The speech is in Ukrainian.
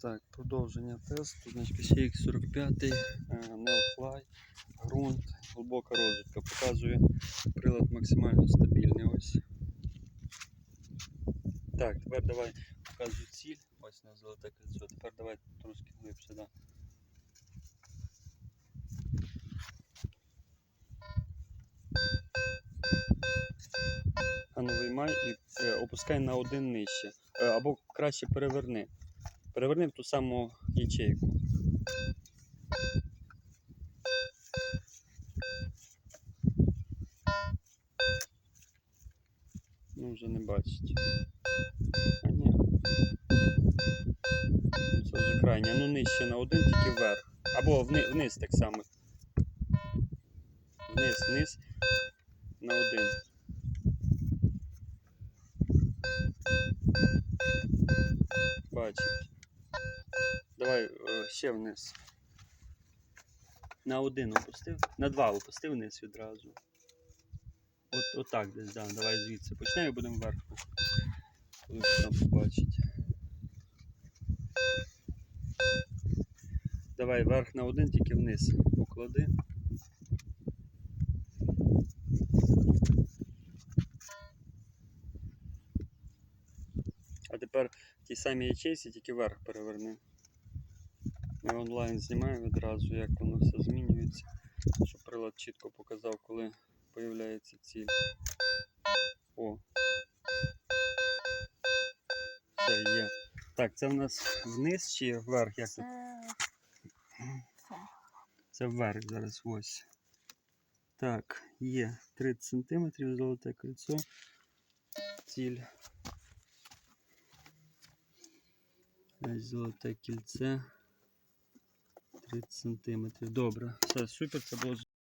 Так, продовження тесту. Значить, CX 45, Nelfly, ґрунт, глибока розвідка. Показує прилад максимально стабільний. Ось. Так, тепер давай показую ціль. Ось на золоте кольцо. Тепер давай трошки глибше, да. А ну виймай і е, опускай на один нижче. Е, або краще переверни. Переверни ту саму ячейку. Ну, вже не бачить. А ні. Ну, Це вже крайня. Ну нижче на один, тільки вверх. Або вниз, вниз так само. Вниз, вниз на один. Бачить. Давай е, ще вниз. На один опустив. На два опустив вниз відразу. От, отак десь, да. Давай звідси почнемо і будемо вверх. Коли там побачить. Давай вверх на один, тільки вниз. Поклади. А тепер в тій самій ячейці тільки вверх переверни. Ми онлайн знімаємо відразу, як воно все змінюється, щоб прилад чітко показав, коли появляється ціль. О. Все є. Так, це в нас вниз чи вверх? Як це? Це Це вверх зараз ось. Так, є 30 см золоте кольцо. Ціль. Ось золоте кільце. 30 см. Добре, все супер, це було